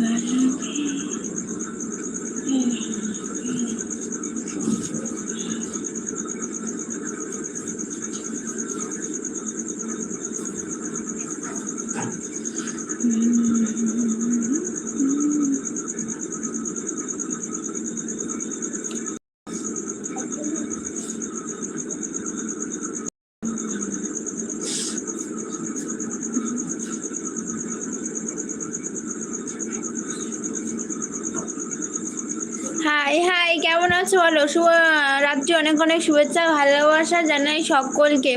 High high কেমন আছো বলো শুভ রাত্রি, অনেক অনেক শুভেচ্ছা, ভালোবাসা জানাই সকলকে।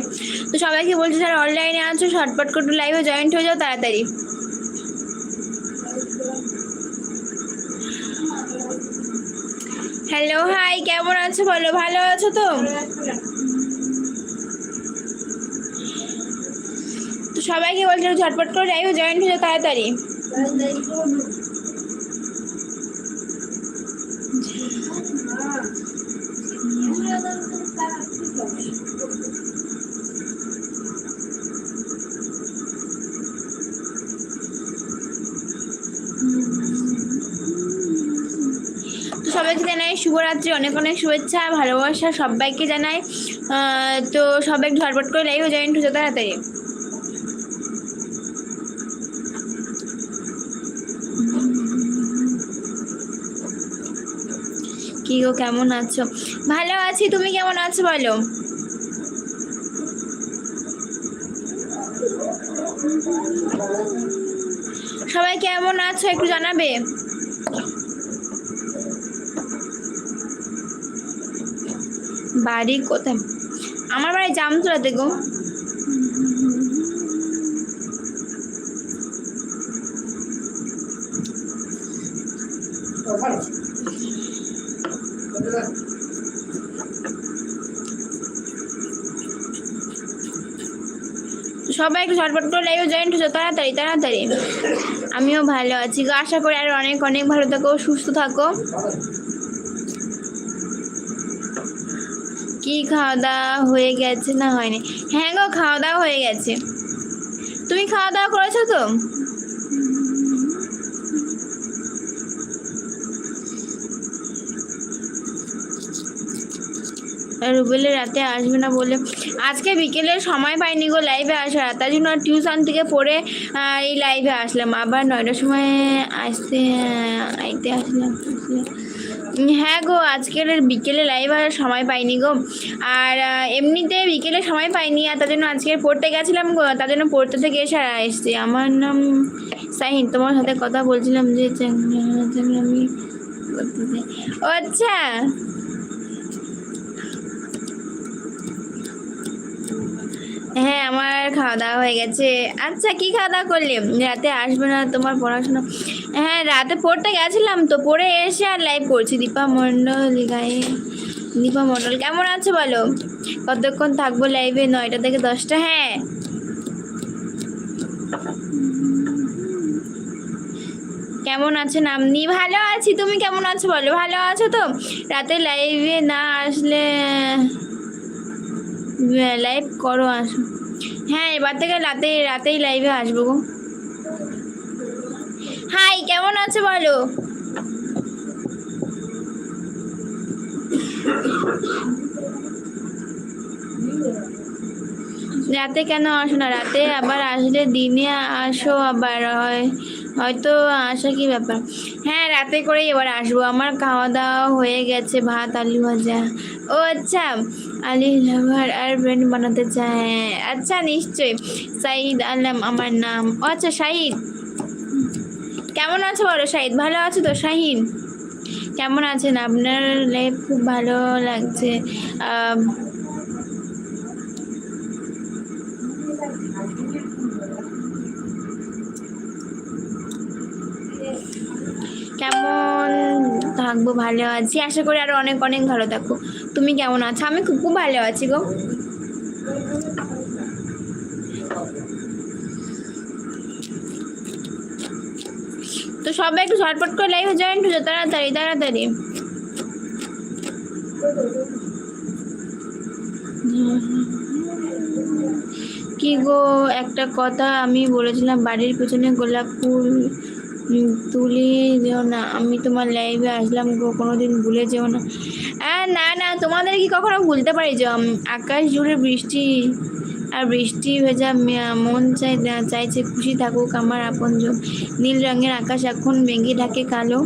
তো সবাইকে বলছি স্যার অনলাইনে আছো শর্টপট করে লাইভে জয়েন্ট হয়ে যাও তাড়াতাড়ি। হ্যালো হাই কেমন আছো বলো, ভালো আছো তো? তো সবাইকে বলছি ঝটপট করে লাইভে জয়েন্ট হয়ে যাও তাড়াতাড়ি। সবাইকে জানাই শুভরাত্রি, অনেক অনেক শুভেচ্ছা, ভালোবাসা সবাইকে জানাই। তো সবাই ঝটপট করে লাইভে জয়েন্ট হচ্ছে তাড়াতাড়ি। কি গো, কেমন আছো? ভালো আছি, তুমি কেমন আছো বলো? সবাই কেমন আছো একটু জানাবে? বাড়ি কোথায়? আমার বাড়ি জামতলাতে গো। সবাই একটু ঝটপট করে লাইভে জয়েন্ট হচ্ছে তাড়াতাড়ি তাড়াতাড়ি। আমিও ভালো আছি আশা করি আর অনেক অনেক ভালো থাকো, সুস্থ থাকো। কি খাওয়া দাওয়া হয়ে গেছে না হয়নি? হ্যাঁ গো, খাওয়া দাওয়া হয়ে গেছে। তুমি খাওয়া দাওয়া করেছ তো? রুবেলে রাতে আসবে না বলে আজকে বিকেলে সময় পাইনি গো লাইভে আসার, তার জন্য টিউশন থেকে পড়ে এই লাইভে আসলাম। আবার নয়টার সময় আসতে আইতে আসলাম। হ্যাঁ গো, আজকের বিকেলে লাইভ আসার সময় পাইনি গো। আর এমনিতে বিকেলে সময় পাইনি, আর তার জন্য আজকে পড়তে গেছিলাম গো, তার জন্য পড়তে থেকে এসে আর এসছি। আমার নাম সাহিন তোমার সাথে কথা বলছিলাম যে আমি আচ্ছা হ্যাঁ আমার খাওয়া দাওয়া হয়ে গেছে। আচ্ছা কি খাওয়া দাওয়া করলে? রাতে আসবে না তোমার পড়াশোনা। হ্যাঁ রাতে পড়তে গেছিলাম তো, পড়ে এসে আর লাইভ করছি। দীপা মণ্ডল গায়ে। দীপা মণ্ডল, কেমন আছে বলো? কতক্ষণ থাকব লাইভে নয়টা থেকে দশটা? হ্যাঁ। কেমন আছেন আপনি ভালো আছি। তুমি কেমন আছো বলো? ভালো আছো তো? রাতে লাইভে না আসলে লাইভ করো আসো হ্যাঁ এবার থেকে রাতে রাতেই লাইভে আসব গো। হাই কেমন আছো বলো? রাতে কেন আসো না? রাতে আবার আসলে দিনে আসো আবার, হয়, হয়তো আসা কি ব্যাপার? হ্যাঁ রাতে করেই এবার আসব। আমার খাওয়া দাওয়া হয়ে গেছে, ভাত, আলু ভাজা। ও আচ্ছা আলি লাভার আর ব্রেন্ড বানাতে চায়। আচ্ছা নিশ্চয়ই। সাইদ আলম আমার নাম। ও আচ্ছা শাহিদ কেমন আছো বলো শাহিদ ভালো আছো তো, শাহিন? কেমন আছেন? আপনার লাইফ খুব ভালো লাগছে। কেমন থাকব? ভালো আছি। আশা করি আরও অনেক অনেক ভালো থাকো তুমি কেমন আছো? আমি খুব খুব ভালো আছি গো। তো সবাই একটু ঝটপট করে লাইভে জয়েন্ট হয়ে তাড়াতাড়ি তাড়াতাড়ি। কি গো, একটা কথা আমি বলেছিলাম, বাড়ির পেছনে গোলাপ ফুল তুলে যেও না। আমি তোমার লাইভে আসলাম গো, কোনোদিন ভুলে যেও না। না না, তোমাদের কি কখনো ভুলতে পারি যে আকাশ জুড়ে বৃষ্টি আর বৃষ্টি ভেজা মন চাই চাইছে খুশি থাকুক আমার আপন আপনজন। নীল রঙের আকাশ এখন ভেঙে ঢাকে কালো।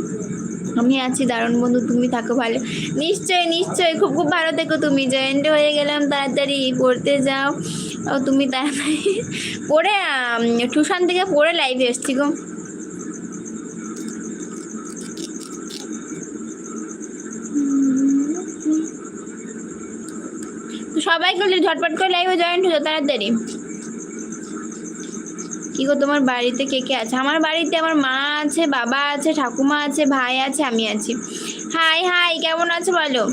আমি আছি দারুণ বন্ধু, তুমি থাকো ভালো। নিশ্চয়ই নিশ্চয়ই, খুব খুব ভালো থেকো তুমি। জয়েন্ট হয়ে গেলাম, তাড়াতাড়ি পড়তে যাও। তুমি তাড়াতাড়ি পড়ে টিউশন থেকে পড়ে লাইভে এসছি গো। সবাইকে বলি ঝটপট করে লাইভে জয়েন্ট হয়ে তাড়াতাড়ি। কি গো, তোমার বাড়িতে কে কে আছে? আমার বাড়িতে আমার মা আছে, বাবা আছে, ঠাকুমা আছে, ভাই আছে, আমি আছি। হাই হাই কেমন আছো বলো?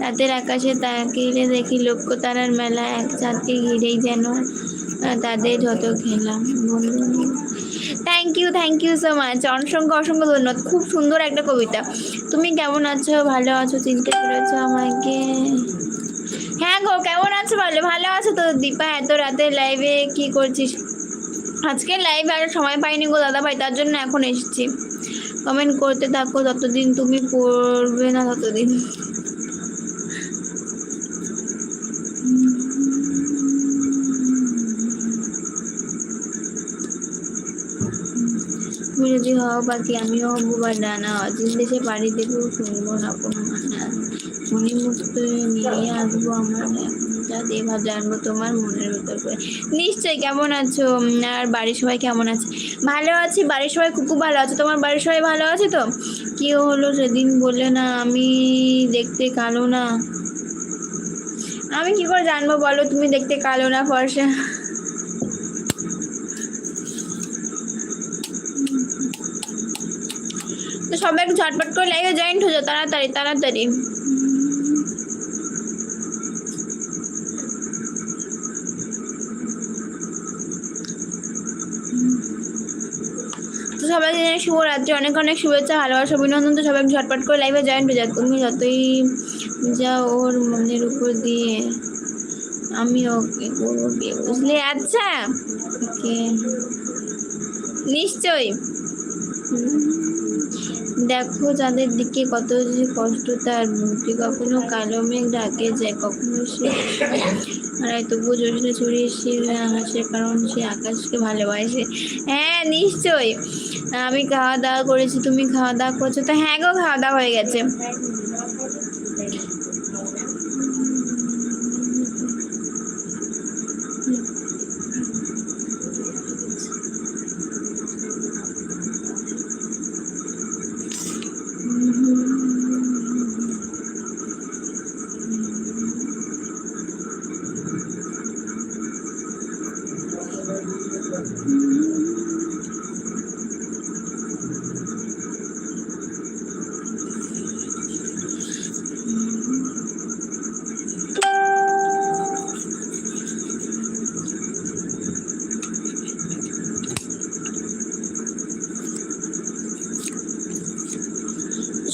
রাতের আকাশে তাকিয়ে দেখি লক্ষ্য তারার মেলা, এক চাঁদকে ঘিরেই যেন তাদের যত খেলাম বন্ধু thank you thank you so much অসংখ্য অসংখ্য ধন্যবাদ। খুব সুন্দর একটা কবিতা। তুমি কেমন আছো? ভালো আছো? চিনতে পেরেছ আমাকে? হ্যাঁ গো, কেমন আছো বলো? ভালো আছো তো? দীপা, এত রাতে লাইভে কি করছিস? আজকে লাইভে আর সময় পাইনি গো দাদা ভাই তার জন্য এখন এসেছি। কমেন্ট করতে থাকো ততদিন তুমি পড়বে না ততদিন। তুমি যদি হও বাকি, আমিও হব বা ডানা অচিন দেশে পাড়ি দেবো শুনব না কোনো। মানে মণিমুক্ত নিয়ে আসব আমার যা দিয়ে জানব তোমার মনের ভেতর করে। নিশ্চয়ই কেমন আছো? আর বাড়ির সবাই কেমন আছে? ভালো আছি, বাড়ির সবাই খুব খুব ভালো আছে। তোমার বাড়ির সবাই ভালো আছে তো? কি হলো সেদিন বললে না, আমি দেখতে কালো না। আমি কি করে জানব বলো, তুমি দেখতে কালো না, ফর্সা। সবাই একটু ঝটপট করে লাইভে জয়েন্ট হয়ে যাও তাড়াতাড়ি তাড়াতাড়ি তো জানাই শুভরাত্রি, অনেক অনেক শুভেচ্ছা, ভালোবাসা, অভিনন্দন তো সবাই। ঝটপট করে লাইভে জয়েন্ট হয়ে যাও তুমি যতই যাও ওর মনের উপর দিয়ে, আমি ওকে করব, বিয়ে বুঝলে? আচ্ছা। ওকে। নিশ্চয়ই। দেখো যাদের দিকে কত যে কষ্ট, তার মুক্তি কখনো কালো মেঘ ডাকে যায়, কখনো সে আর তবুও জোরে ছড়িয়ে সে হাসে কারণ সে আকাশকে ভালোবাসে। হ্যাঁ নিশ্চয়ই। আমি খাওয়া দাওয়া করেছি, তুমি খাওয়া দাওয়া করছ। তো হ্যাঁ গো, খাওয়া দাওয়া হয়ে গেছে।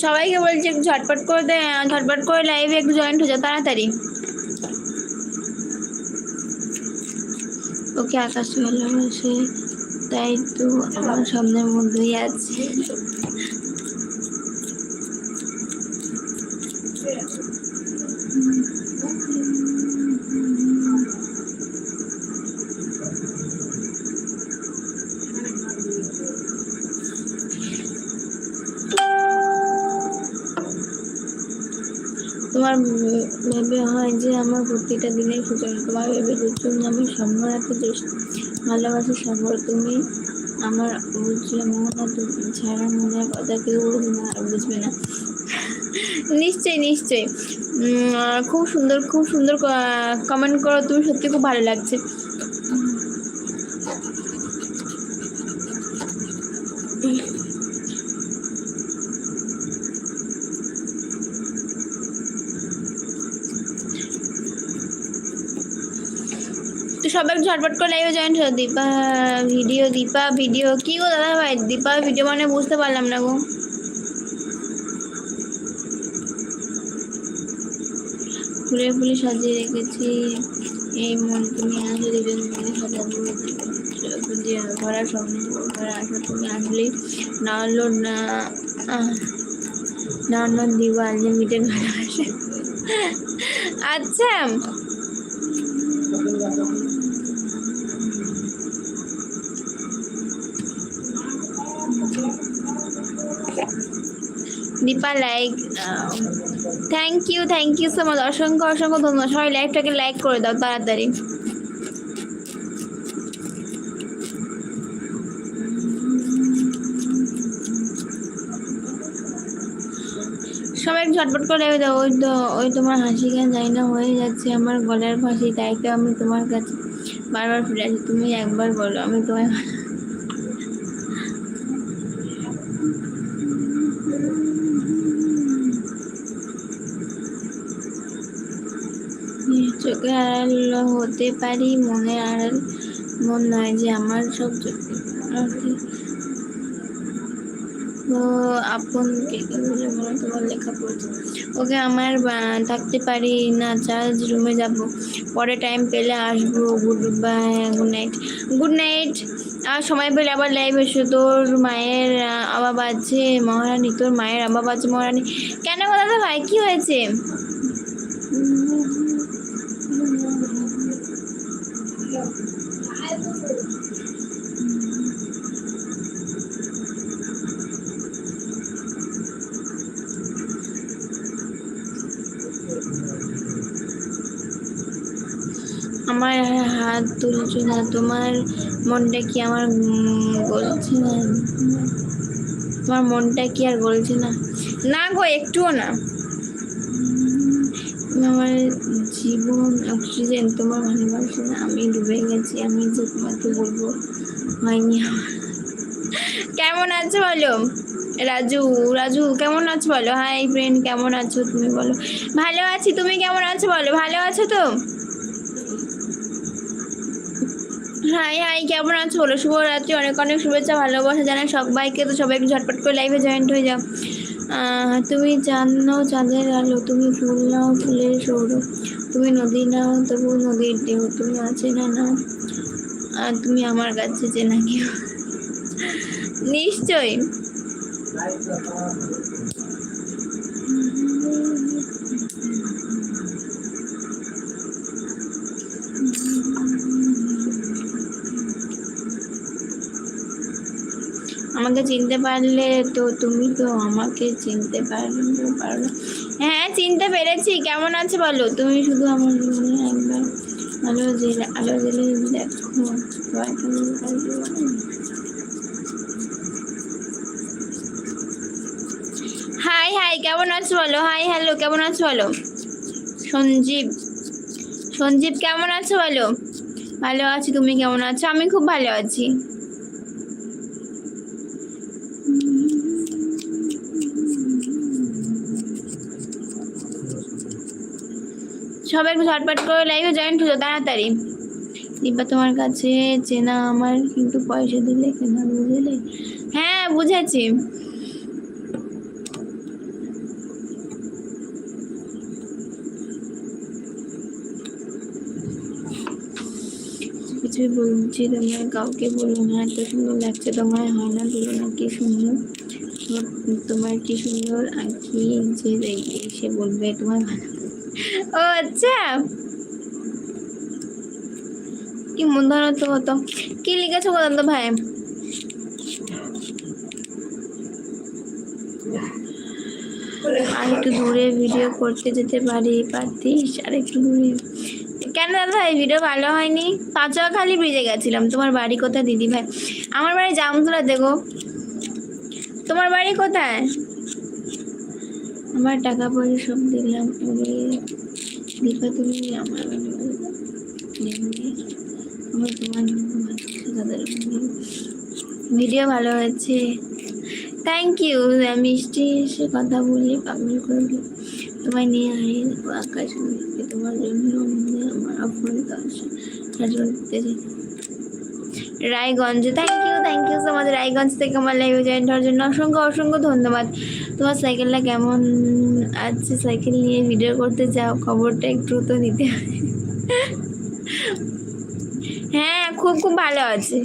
সবাইকে বলছি একটু ঝটপট করে দে ঝটপট করে লাইভে একটু জয়েন্ট হয়ে যাও তাড়াতাড়ি। ওকে আকাশ ভালোবাসে তাই তো আমার সামনের মধ্যেই আছে তোমার উম ভেবে হয় যে আমার প্রতিটা দিনের সূচনা তোমার ভেবে জন্য আমি সম্ভব রাখতে চেষ্টা ভালোবাসি সম্ভব তুমি আমার বুঝলে মনে ছাড়া মনের কথা কেউ বুঝবে না আর বুঝবে না। নিশ্চয়ই নিশ্চয়ই। খুব সুন্দর খুব সুন্দর কমেন্ট করো। তুমি সত্যি খুব ভালো লাগছে। সবাই ঝটপট করে লাইভে জয়েন হলো দীপা ভিডিও দীপা ভিডিও কি গো দাদা ভাই? দীপা ভিডিও মানে বুঝতে পারলাম না গো। ফুলে ফুলে সাজিয়ে রেখেছি। এই মন তুমি আসলে সাজাবো। যে ঘোরার স্বপ্ন ঘরে আসো তুমি আসলেই। না হলো না না হলো দিব আনলিমিটেড ভালোবাসে আচ্ছা। Dipa like thank you thank you so much অসংখ্য অসংখ্য ধন্যবাদ। সবাই লাইভটাকে লাইক করে দাও তাড়াতাড়ি। সবাই ঝটপট করে দাও, ওই তো, ওই তোমার হাসি গান যাই না, হয়ে যাচ্ছে। আমার গলার ফাঁসি, তাই তো আমি তোমার কাছে বারবার ফিরে আসি। তুমি একবার বলো, আমি তোমায় চোখে আড়াল হতে পারি, মনে আড়াল মন নয় যে আমার সব আপন কে বলে মনে তোমার লেখা পড়ছে ওকে আমার থাকতে পারি না, চার্জ রুমে যাব। পরে টাইম পেলে আসব। Good bye, good night. Good night. আর সময় পেলে আবার লাইভ এসো। তোর মায়ের অভাব আছে, মহারানী। তোর মায়ের অভাব আছে, মহারানী। কেন কথা ভাই? কি হয়েছে? আমার হাত তুলছো না, তোমার মনটা কি আমার গলছে না? তোমার মনটা কি আর গলছে না? না গো, একটুও না। আমার জীবন অক্সিজেন তোমার ভালোবাসা না? আমি ডুবে গেছি, আমি যে তোমাকে বলব হয়নি কেমন আছো বলো? রাজু রাজু, কেমন আছো বলো? হাই ফ্রেন্ড কেমন আছো তুমি বলো? ভালো আছি, তুমি কেমন আছো বলো? ভালো আছো তো? হাই হাই, কেমন আছো? বলো শুভরাত্রি, অনেক অনেক শুভেচ্ছা, ভালোবাসা জানাই সবাইকে। তো সবাই ঝটপট করে লাইভে জয়েন্ট হয়ে যাও। তুমি নাও চাঁদের আলো, তুমি ফুল নাও ফুলের সৌরভ, তুমি নদী নাও তবু নদীর দেহ তুমি আছে না নাও, আর তুমি আমার কাছে চেনা কেউ। নিশ্চয়ই। আমাকে চিনতে পারলে তো তুমি তো আমাকে চিনতে পারবে পারো হ্যাঁ চিনতে পেরেছি। কেমন আছে বলো? তুমি শুধু আমার জীবনে একবার আলো জেলে আলো জেলে দেখো। হাই হাই, কেমন আছো বলো? হাই, হ্যালো, কেমন আছো বলো? সঞ্জীব। সঞ্জীব, কেমন আছো বলো? ভালো আছি, তুমি কেমন আছো? আমি খুব ভালো আছি। সবাই একটু ঝটপট করে লাইভে জয়েন্ট হলো তাড়াতাড়ি। দিব্যা তোমার কাছে চেনা আমার কিন্তু পয়সা দিলে কেন বুঝলে? হ্যাঁ বুঝেছি। কিছুই বলছি তোমার, কাউকে বলো না, এত সুন্দর লাগছে তোমার, হয় না বলো না, কি সুন্দর? তোমার কি সুন্দর আর কি যে সে বলবে তোমার ভালো ও আচ্ছা। কি মন ধরো তো হতো। কি লিখেছো বলতো তো ভাই? আর একটু দূরে ভিডিও করতে যেতে পারি, পারতিস? আর একটু দূরে। কেন দাদা ভাই ভিডিও ভালো হয়নি? পাঁচখালি ব্রিজে গেছিলাম। তোমার বাড়ি কোথায়, দিদি ভাই? আমার বাড়ি জামতলা, দেখো। তোমার বাড়ি কোথায়? আমার টাকা পয়সা সব দিলাম। দীপা তুমি আমার আমার তোমার দাদার ভিডিও ভালো হয়েছে। থ্যাংক ইউ মিষ্টি এসে কথা বলে পাগল করবে তোমায় নিয়ে হারিয়ে আকাশ মেঘে। তোমার জন্য আমার রাজনীতিতে Raiganj thank you thank you so much Raiganj থেকে আমার লাইভ জয়েন্ট হওয়ার জন্য অসংখ্য অসংখ্য ধন্যবাদ। তোমার সাইকেলটা কেমন? আছে সাইকেল নিয়ে ভিডিও করতে যাও, খবরটা একটু তো দিতে হ্যাঁ খুব খুব ভালো আছে।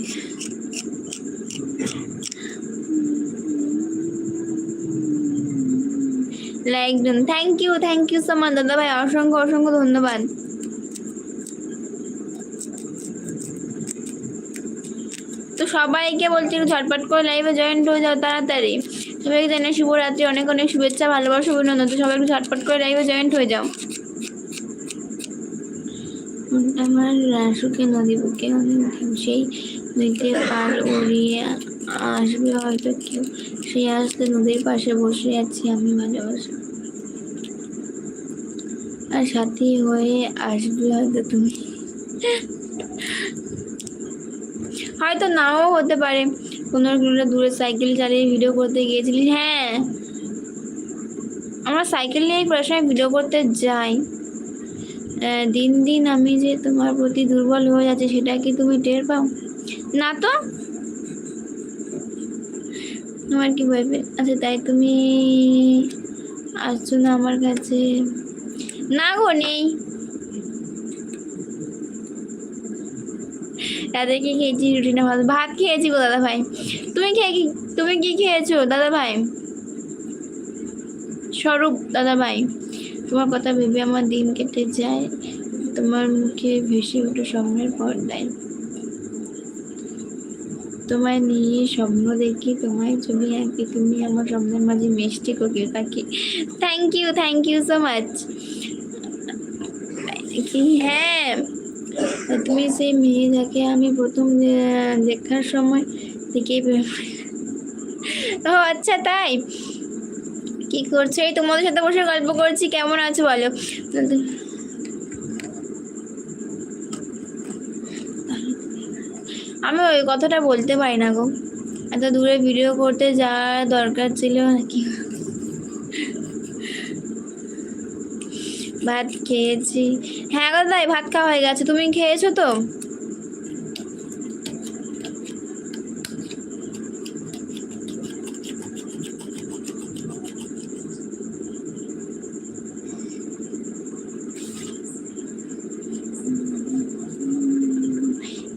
Like then thank you thank you so much দাদা ভাই। অসংখ্য অসংখ্য ধন্যবাদ। তো সবাইকে বলছি ঝটপট করে লাইভে জয়েন্ট হয়ে যাও তাড়াতাড়ি। সবাইকে জানাই শুভরাত্রি অনেক অনেক শুভেচ্ছা ভালোবাসা অভিনন্দন তো সবাই একটু ঝটপট করে লাইভে জয়েন্ট হয়ে যাও আমার রাসুকে নদী বুকে অনেক সেই নদীতে পার উড়িয়ে আসবে হয়তো কেউ সেই আসতে নদীর পাশে বসে আছি আমি ভালোবাসা আর সাথী হয়ে আসবে হয়তো তুমি হয়তো নাও হতে পারে পনেরো কিলোমিটার দূরে সাইকেল চালিয়ে ভিডিও করতে গিয়েছিলি? হ্যাঁ। আমরা সাইকেল নিয়েই প্রায় সময় ভিডিও করতে যাই। দিন দিন আমি যে তোমার প্রতি দুর্বল হয়ে যাচ্ছে, সেটা কি তুমি টের পাও? না তো। তোমার কি ভেবে আচ্ছা তাই তুমি আসছো না আমার কাছে? না গো, নেই। রাতে কি খেয়েছি রুটি না ভাত। ভাত খেয়েছি গো দাদা ভাই। তুমি খেয়ে কি তুমি কি খেয়েছো দাদা ভাই? স্বরূপ দাদা ভাই। তোমার কথা ভেবে আমার দিন কেটে যায়। তোমার মুখে ভেসে ওঠে স্বপ্নের পর্দায়। তোমায় নিয়ে স্বপ্ন দেখি, তোমায় ছবি আঁকি, তুমি আমার স্বপ্নের মাঝে মিষ্টি কোকিল পাখি। Thank you thank you so much হ্যাঁ। তুমি সেই মেয়ে যাকে আমি প্রথম দেখার সময় থেকেই ও আচ্ছা তাই? কি করছ? এই তোমাদের সাথে বসে গল্প করছি, কেমন আছো বলো? আমি ওই কথাটা বলতে পারি না গো। এত দূরে ভিডিও করতে যাওয়ার দরকার ছিল নাকি ভাত খেয়েছি। হ্যাঁ গো ভাত খাওয়া হয়ে গেছে। তুমি খেয়েছো তো?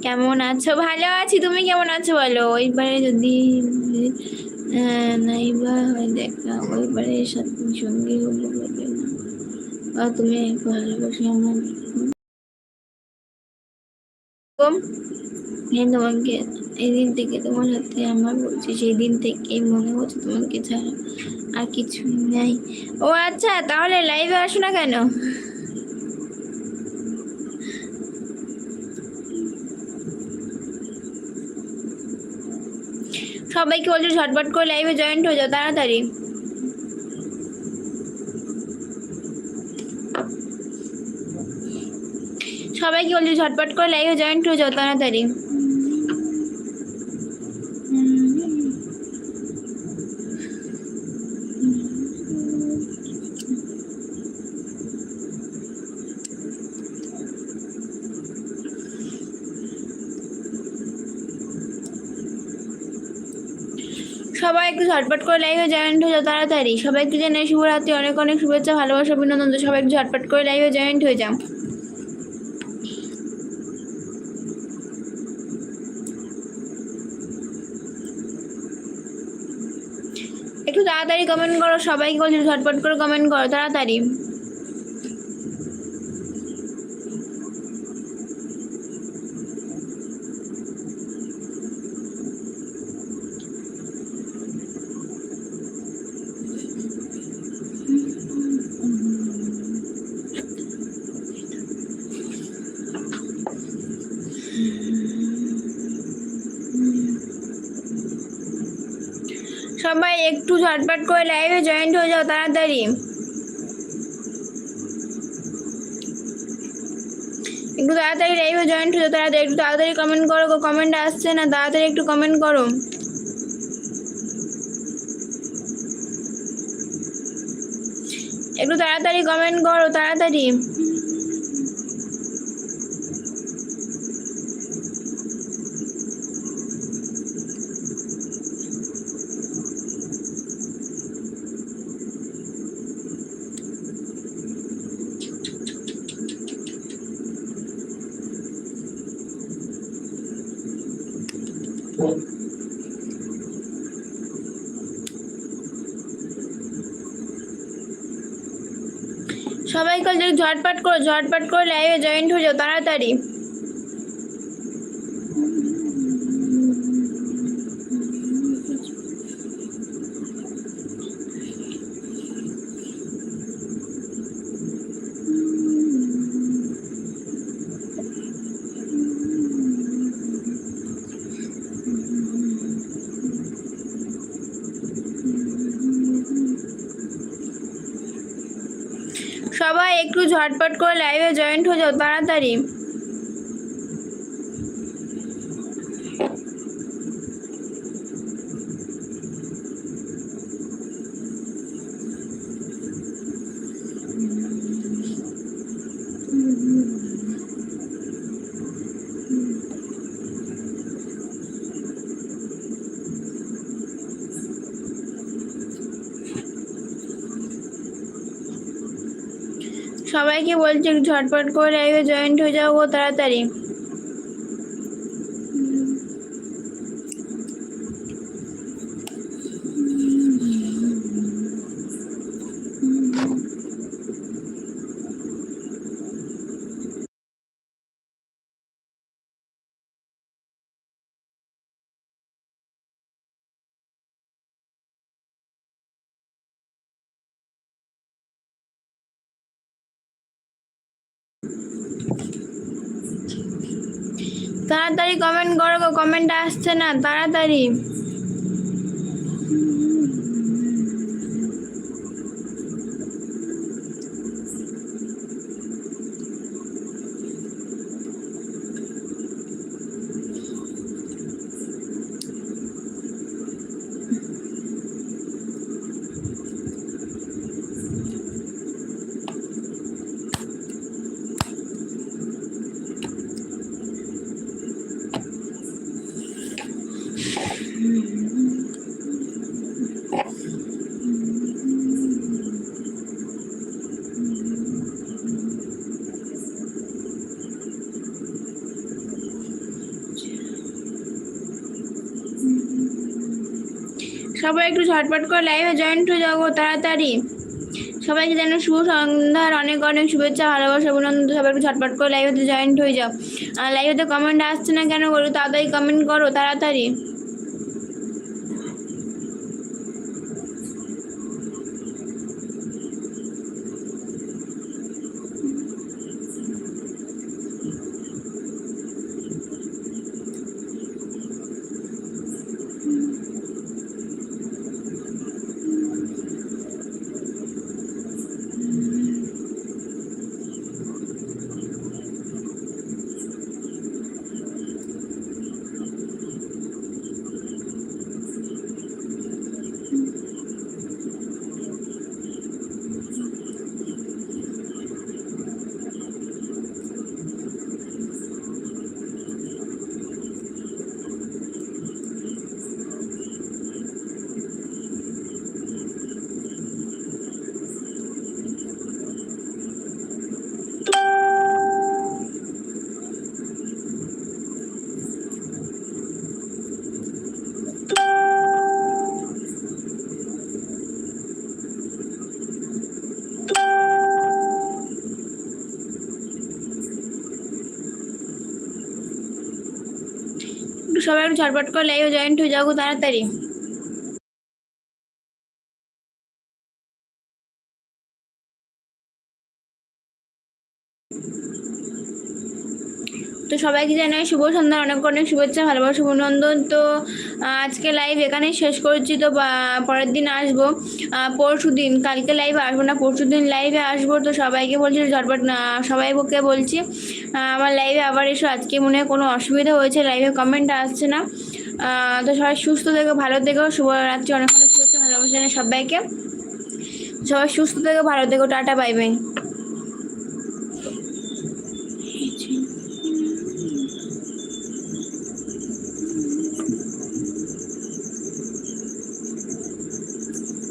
কেমন আছো? ভালো আছি। তুমি কেমন আছো বলো? ওইবারে যদি নাইবা হয় দেখা, ওইবারে সঙ্গী হলে তুমি ভালোবাসি আমার হ্যাঁ তোমাকে এই দিন থেকে তোমার সাথে আমার বলছি সেই দিন থেকেই মনে হচ্ছে তোমাকে ছাড়া আর কিছু নাই। ও আচ্ছা তাহলে লাইভে আসো না কেন? সবাইকে বলছো ঝটপট করে লাইভে জয়েন্ট হয়ে যাও তাড়াতাড়ি। সবাইকে বলছো, ঝটপট করে লাইভে জয়েন্ট হয়ে যাও তাড়াতাড়ি? সবাই একটু ঝটপট করে লাইভে জয়েন্ট হয়ে যাও তাড়াতাড়ি। সবাইকে জানাই শুভরাত্রি, অনেক অনেক শুভেচ্ছা, ভালোবাসা, অভিনন্দন সবাই একটু ঝটপট করে লাইভে জয়েন্ট হয়ে যাও একটু তাড়াতাড়ি কমেন্ট করো সবাইকে বলছি ঝটপট করে কমেন্ট করো তাড়াতাড়ি সবাই একটু করে লাইভে জয়েন্ট হয়ে যাও তাড়াতাড়ি। একটু তাড়াতাড়ি লাইভে জয়েন্ট হয়ে যাও তাড়াতাড়ি, একটু তাড়াতাড়ি কমেন্ট করো কমেন্ট আসছে না, তাড়াতাড়ি একটু কমেন্ট করো। একটু তাড়াতাড়ি কমেন্ট করো, তাড়াতাড়ি। ঝটপট করো ঝটপট করে লাইভে জয়েন্ট হয়ে যাও তাড়াতাড়ি সবাই একটু ঝটপট করে লাইভে জয়েন্ট হয়ে যাও তাড়াতাড়ি। সবাইকে বলছি ঝটপট করে লাইভে জয়েন্ট হয়ে যাও গো তাড়াতাড়ি। তাড়াতাড়ি কমেন্ট করো গো কমেন্ট আসছে না তাড়াতাড়ি। সবাই একটু ঝটপট করে লাইভে জয়েন্ট হয়ে যাব তাড়াতাড়ি। সবাইকে যেন শুভ সন্ধ্যার, অনেক অনেক শুভেচ্ছা, ভালোবাসা, অভিনন্দন সবাই একটু ঝটপট করে লাইভেতে জয়েন্ট হয়ে যাও। আর লাইভেতে কমেন্ট আসছে না কেন করো তাড়াতাড়ি কমেন্ট করো, তাড়াতাড়ি একটু সবাই একটু ঝটপট করে লাইভে জয়েন্ট হয়ে যাও গো তাড়াতাড়ি। তো সবাইকে জানাই শুভ সন্ধ্যা, অনেক অনেক শুভেচ্ছা, ভালোবাসা, অভিনন্দন। তো আজকে লাইভ এখানেই শেষ করছি। তো পরের দিন আসব। পরশু দিন, কালকে লাইভে আসব না, পরশু দিন লাইভে আসব। তো সবাইকে বলছি, ঝটপট সবাইকে বলছি। আমার লাইভে আবার এসো। আজকে মনে হয় কোনো অসুবিধা হয়েছে লাইভে কমেন্ট আসছে না। তো সবাই সুস্থ থেকো, ভালো থেকো, শুভরাত্রি, অনেক অনেক শুভেচ্ছা, ভালোবাসা সবাইকে। সবাই সুস্থ থেকো, ভালো থেকো, টাটা বাই বাই